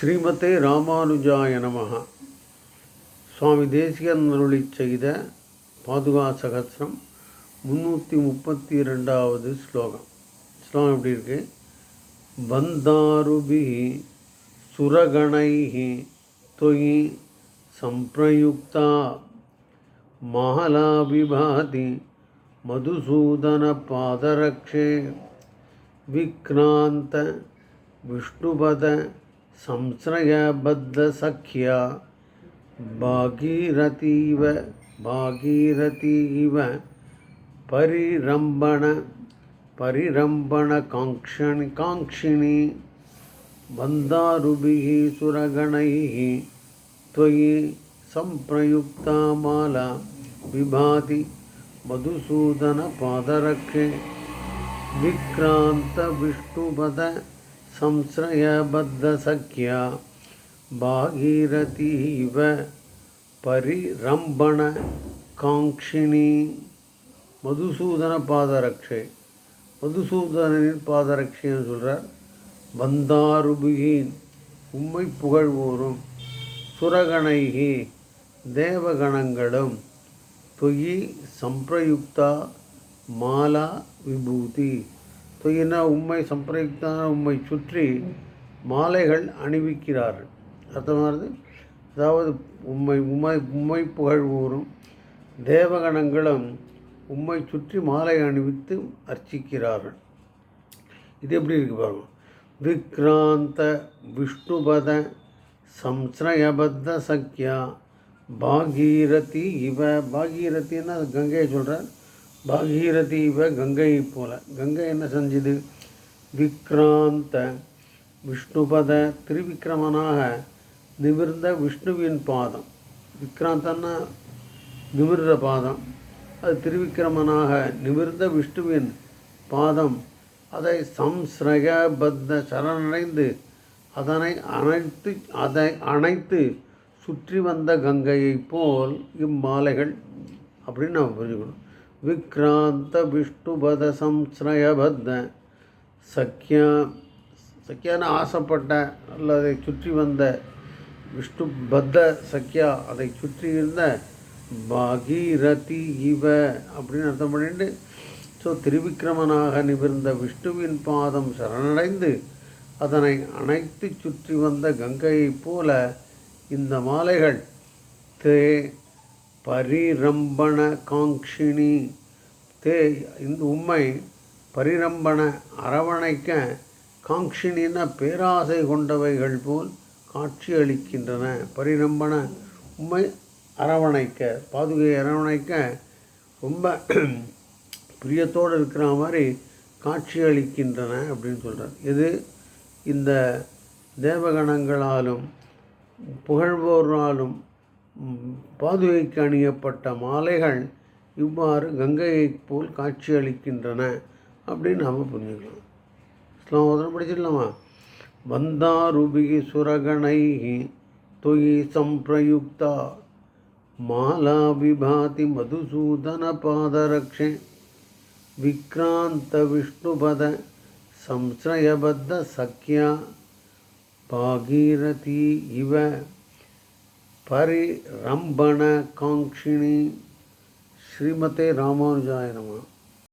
ஸ்ரீமதே ராமானுஜாய நமகா சுவாமி தேசிகன் அருளி செய்த பாதுகா சகசிரம் முன்னூற்றி முப்பத்தி ரெண்டாவது ஸ்லோகம். ஸ்லோகம் எப்படி இருக்கு? வந்தாருபி சுரகணை தொயி சம்பிரயுக்தா மாலாபிபாதி மதுசூதன பாதரக்ஷே. விக்ராந்த விஷ்ணுபத संश्रयबद्धसख्या भागीरथीव भागीरथीव। परिरम्भण परिरम्भणकाङ्क्षणि काङ्क्षिणी। बन्धारुभिः सुरगणैः। त्वयि सम्प्रयुक्ता माला विभाति मधुसूदन मधुसूदनपादरक्षे विक्रान्तविष्णुपद संश्रयबद्धसख्या भागीरथीव परिरम्भण காங்ஷினி மதுசூதன பாதரக்ஷை மதுசூதனின் பாதரக்ஷைன்னு சொல்கிறார் வந்தாருபிகின் உம்மை புகழ்வோரும் சுரகணைகி தேவகணங்களும் தொயி சம்பிரயுக்தா மாலா விபூதி துயின உம்மை சம்பிரயுக்தான உம்மை சுற்றி மாலைகள் அணிவிக்கிறார்கள். அர்த்தமானது அதாவது உம்மை உம்மை உம்மை புகழ்வோரும் தேவகணங்களும் உம்மை சுற்றி மாலை அணிவித்து அர்ச்சிக்கிறார்கள். இது எப்படி இருக்கு பாருங்க. விக்ராந்த விஷ்ணுபத சம்ஸ்ரயபத்த சக்யா பாகீரதி இவ. பாகீரத்தின்னா அது கங்கையை சொல்கிறார் பாகீரதீவ கங்கையை போல. கங்கை என்ன செஞ்சுது? விக்ராந்த விஷ்ணுபத திருவிக்கிரமனாக நிமிர்ந்த விஷ்ணுவின் பாதம். விக்ராந்தன்னா நிமிர்ந்த பாதம். அது திருவிக்கிரமனாக நிமிர்ந்த விஷ்ணுவின் பாதம். அதை சம்ஸ்ரகபத்த சரணடைந்து அதனை அணைத்து அதை அணைத்து சுற்றி வந்த கங்கையைப் போல் இம்மாலைகள் அப்படின்னு நம்ம புரிஞ்சுக்கணும். விக்ராந்த விஷ்ணுபத சம்ஸ்ரயபத்த சக்கியா சக்கியான ஆசைப்பட்ட அல்லது சுற்றி வந்த விஷ்ணு பத்த சக்கியா அதை சுற்றி இருந்த பாகீரதி இவ அப்படின்னு அர்த்தம் பண்ணிட்டு ஸோ திருவிக்கிரமனாக நிமிர்ந்த விஷ்ணுவின் பாதம் சரணடைந்து அதனை அனைத்து சுற்றி வந்த கங்கையைப் போல இந்த மாலைகள் தே பரிரம்பண காங்ஷினி தே இந்த உண்மை பரிரம்பண அரவணைக்க காங்ஷினின்னா பேராசை கொண்டவைகள் போல் காட்சி அளிக்கின்றன. பரிரம்பண உண்மை அரவணைக்க பாதுகை அரவணைக்க ரொம்ப பிரியத்தோடு இருக்கிற மாதிரி காட்சி அளிக்கின்றன அப்படின்னு சொல்கிறார் இது இந்த தேவகணங்களாலும் புகழ்வோராலும் பாதுகைக்கு அணியப்பட்ட மாலைகள் இவ்வாறு கங்கையைப் போல் காட்சி அளிக்கின்றன அப்படின்னு நாம் புரிஞ்சுக்கலாம் ஸ்லோகத்தில் படிச்சிடலாமா வந்தாருபிகி சுரகணைஹி தொயி சம்பிரயுக்தா மாலா விபாதி மதுசூதன பாதரக்ஷே விக்ராந்த விஷ்ணுபத संश्रयबद्ध सख्या भागीरथी इव பரிரம்பண காங்கினி ஸ்ரீமதே ராமானுஜாய